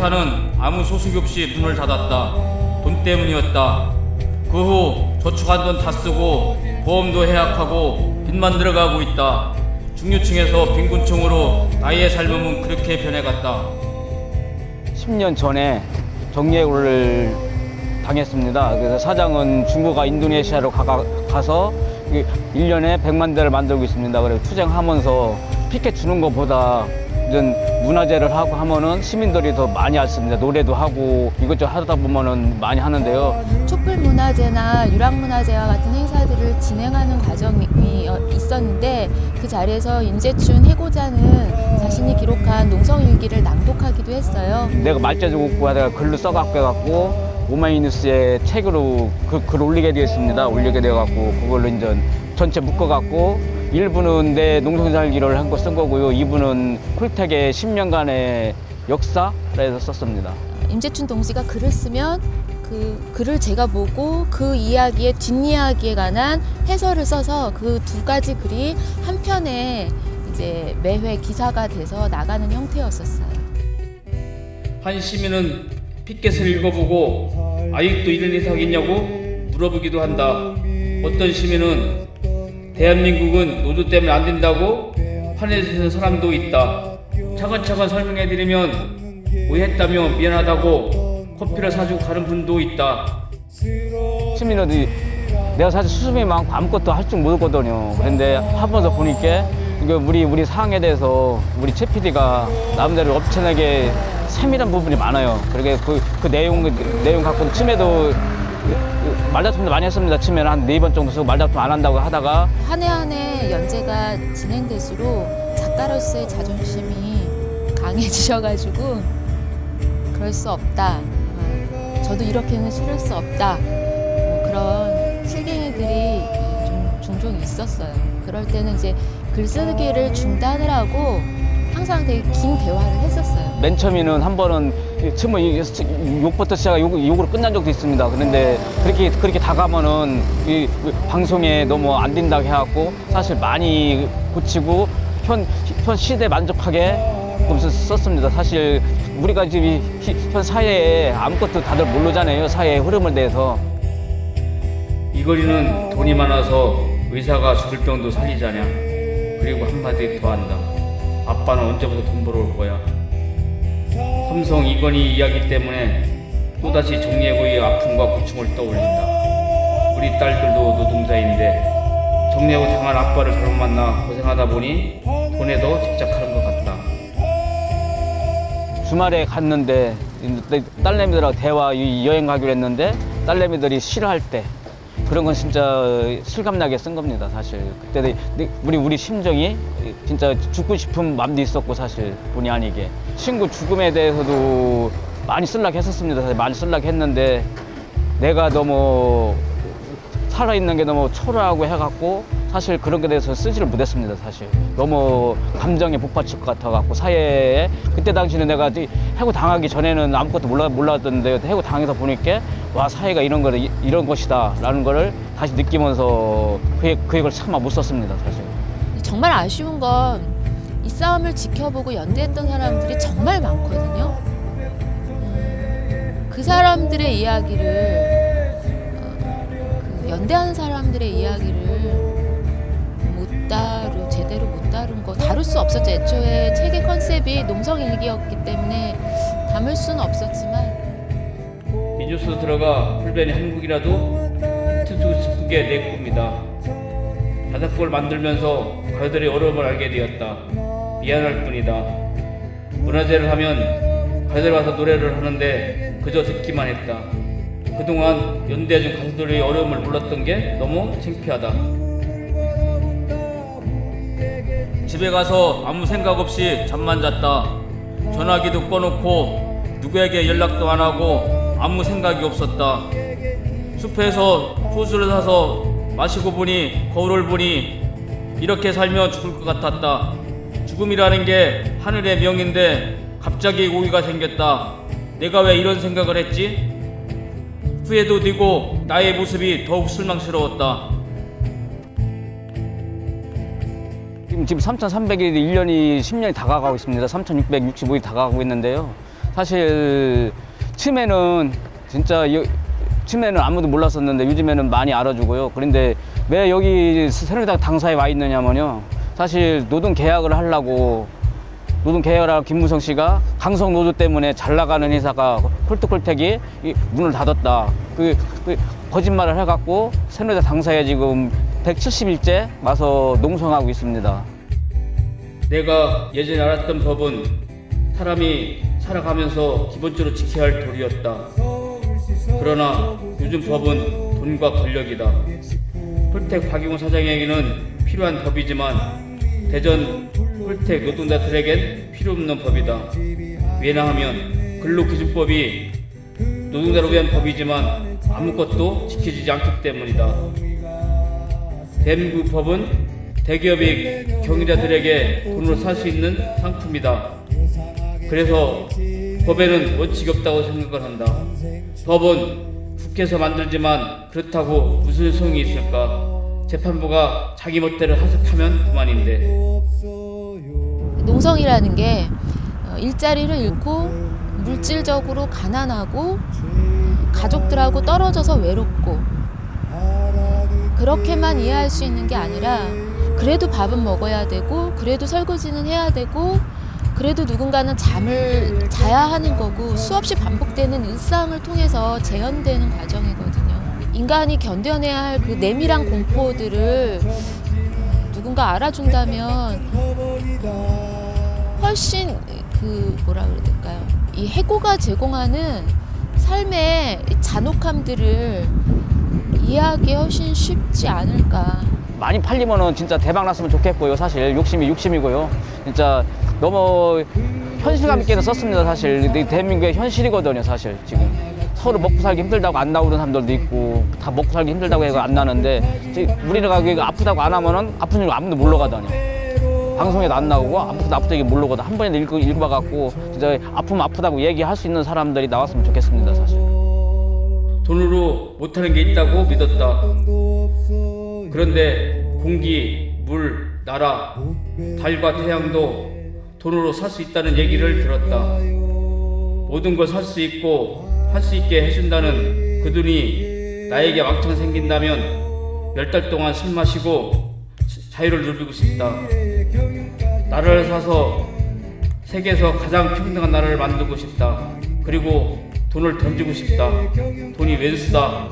회사는 아무 소식이 없이 문을 닫았다. 돈 때문이었다. 그 후 저축한 돈 다 쓰고 보험도 해약하고 빚만 들어가고 있다. 중류층에서 빈곤층으로 나의 삶은 그렇게 변해갔다. 10년 전에 정리해고를 당했습니다. 그래서 사장은 중국과 인도네시아로 가, 가서 1년에 100만 대를 만들고 있습니다. 그래서 투쟁하면서 피켓 주는 것보다 이런 문화제를 하고 하면은 시민들이 더 많이 왔습니다. 노래도 하고 이것저것 하다 보면은 많이 하는데요. 촛불 문화제나 유락 문화제와 같은 행사들을 진행하는 과정이 어, 있었는데 그 자리에서 임재춘 해고자는 자신이 기록한 농성 일기를 낭독하기도 했어요. 내가 말재주 없고 하다가 글로 써갖고 해갖고 오마이뉴스에 책으로 그, 글 올리게 되었습니다. 올리게 되어갖고 그걸로 이제 전체 묶어갖고 일부는 내 농성살기를 한 거 쓴 거고요. 이부는 콜택의 10년간의 역사라 해서 썼습니다. 임재춘 동지가 글을 쓰면 그 글을 제가 보고 그 이야기의 뒷이야기에 관한 해설을 써서 그 두 가지 글이 한 편에 이제 매회 기사가 돼서 나가는 형태였었어요. 한 시민은 피켓을 읽어보고 아직도 이런 있냐고 물어보기도 한다. 어떤 시민은 대한민국은 노조 때문에 안 된다고 화내는 사람도 있다. 차근차근 설명해드리면 오해했다며 미안하다고 커피를 사주고 가는 분도 있다. 시민들이 내가 사실 수습이 많고 아무것도 할 줄 모르거든요. 그런데 하면서 보니까 이거 우리 우리 상황에 대해서 우리 최 PD가 나름대로 엄청나게 세밀한 부분이 많아요. 그러게 그, 그 내용 그 내용 갖고 치매도 말다툼도 많이 했습니다. 치매는 한네 번 정도 쓰고 말다툼 안 한다고 하다가 한 해 한 해 연재가 진행될수록 작가로서의 자존심이 강해지셔가지고 그럴 수 없다. 어, 저도 이렇게는 쓸수 없다. 뭐 그런 실갱이들이 좀 종종 있었어요. 그럴 때는 이제 글쓰기를 중단을 하고 항상 되게 긴 대화를 했었어요. 맨 처음에는 한 번은 처음에 이- 욕부터 시작해 욕, 욕으로 끝난 적도 있습니다. 그런데 그렇게 그렇게 다가면은 이 방송에 너무 안 된다고 해갖고 사실 많이 고치고 현, 현 시대 만족하게 썼습니다. 사실 우리가 지금 이 히- 현 사회에 아무것도 다들 모르잖아요. 사회의 흐름을 대해서. 이 거리는 돈이 많아서 의사가 죽을 병도 살리자냐. 그리고 한마디 더 한다. 아빠는 언제부터 돈 벌어올 거야. 삼성 이건희 이야기 때문에 또다시 정예고의 아픔과 고충을 떠올린다. 우리 딸들도 노동자인데 정예고 당한 아빠를 잘못 만나 고생하다 보니 돈에 더 집착하는 것 같다. 주말에 갔는데 내 딸내미들하고 대화 이 여행 가기로 했는데 딸내미들이 싫어할 때 그런 건 진짜 실감나게 쓴 겁니다 사실. 그때 우리 우리 심정이 진짜 죽고 싶은 마음도 있었고 사실 본의 아니게. 친구 죽음에 대해서도 많이 쓸라고 했었습니다 사실. 많이 쓸라고 했는데 내가 너무 살아있는 게 너무 초라하고 해갖고 사실 그런 게 대해서 쓰지를 못했습니다 사실 너무 감정에 복받칠 것 같아갖고 사회에 그때 당시는 내가 이 해고 당하기 전에는 아무것도 몰라, 몰랐던데 해고 당해서 보니까 와 사회가 이런 거를 이- 이런 것이다 라는 거를 다시 느끼면서 그, 얘- 그 얘기를 참아 못 썼습니다 사실 정말 아쉬운 건 이 싸움을 지켜보고 연대했던 사람들이 정말 많거든요. 음, 그 사람들의 이야기를 어, 그 연대하는 사람들의 이야기를 못 다루 제대로 못 다룬 거 다룰 수 없었죠. 애초에 책의 컨셉이 농성일기였기 때문에 담을 수는 없었지만 이 뉴스 들어가 불변이 한국이라도 히트치고 싶게 내 꿈이다. 다섯 곡을 만들면서 가요들의 어려움을 알게 되었다. 미안할 뿐이다. 문화제를 하면 가요들 가서 노래를 하는데 그저 듣기만 했다. 그동안 연대해 준 가수들의 어려움을 몰랐던 게 너무 창피하다. 집에 가서 아무 생각 없이 잠만 잤다. 전화기도 꺼놓고 누구에게 연락도 안 하고 아무 생각이 없었다. 숲에서 소주를 사서 마시고 보니 거울을 보니 이렇게 살면 죽을 것 같았다. 죽음이라는 게 하늘의 명인데 갑자기 오기가 생겼다. 내가 왜 이런 생각을 했지? 후회도 되고 나의 모습이 더욱 실망스러웠다. 지금 지금 3,300일이 1년이 10년이 다가가고 있습니다. 3,665일이 다가가고 있는데요. 사실 처음에는 진짜 여- 처음에는 아무도 몰랐었는데 요즘에는 많이 알아주고요. 그런데 왜 여기 새누리당 당사에 와 있느냐면요. 사실 노동 계약을 하려고 노동 하고 김무성 씨가 강성 노조 때문에 잘 나가는 회사가 홀뚝홀택이 이 문을 닫았다. 그, 그 거짓말을 해갖고 새누리당 당사에 지금 170일째 와서 농성하고 있습니다. 내가 예전에 알았던 법은 사람이 살아가면서 기본적으로 지켜야 할 도리였다. 그러나 요즘 법은 돈과 권력이다. 홀택 박용호 사장에게는 필요한 법이지만 대전 홀택 노동자들에겐 필요 없는 법이다. 왜냐하면 근로기준법이 노동자를 위한 법이지만 아무것도 지켜지지 않기 때문이다. 대한민국 법은 대기업이 경영자들에게 돈으로 살 수 있는 상품이다. 그래서 법에는 원칙이 없다고 생각을 한다. 법은 국회에서 만들지만 그렇다고 무슨 소용이 있을까? 재판부가 자기 멋대로 해석하면 그만인데. 농성이라는 게 어, 일자리를 잃고 물질적으로 가난하고 가족들하고 떨어져서 외롭고 그렇게만 이해할 수 있는 게 아니라 그래도 밥은 먹어야 되고 그래도 설거지는 해야 되고 그래도 누군가는 잠을 자야 하는 거고 수없이 반복되는 일상을 통해서 재현되는 과정이거든요. 인간이 견뎌내야 할 그 내밀한 공포들을 누군가 알아준다면 훨씬 그 뭐라 그래야 될까요? 이 해고가 제공하는 삶의 이 잔혹함들을 이해하기 훨씬 쉽지 않을까. 많이 팔리면은 진짜 대박 났으면 좋겠고요. 사실 욕심이 욕심이고요. 진짜 너무 현실감 있게는 썼습니다. 사실 대한민국의 현실이거든요. 사실 지금 서로 먹고 살기 힘들다고 안 나오는 사람들도 있고 다 먹고 살기 힘들다고 해서 안 나는데 우리나라가 이거 아프다고 안 하면은 아픈 줄 아무도 몰라가다니. 방송에도 안 나오고 아무도 아프다 얘기 모르거든 한 번에 읽고 읽어봐갖고 진짜 아프면 아프다고 얘기할 수 있는 사람들이 나왔으면 좋겠습니다. 사실. 못하는 게 있다고 믿었다. 그런데 공기, 물, 나라, 달과 태양도 돈으로 살 수 있다는 얘기를 들었다. 모든 걸 살 수 있고 할 수 있게 해준다는 그 돈이 나에게 왕창 생긴다면 몇 달 동안 술 마시고 자유를 누리고 싶다. 나라를 사서 세계에서 가장 평등한 나라를 만들고 싶다. 그리고 돈을 던지고 싶다. 돈이 왼수다.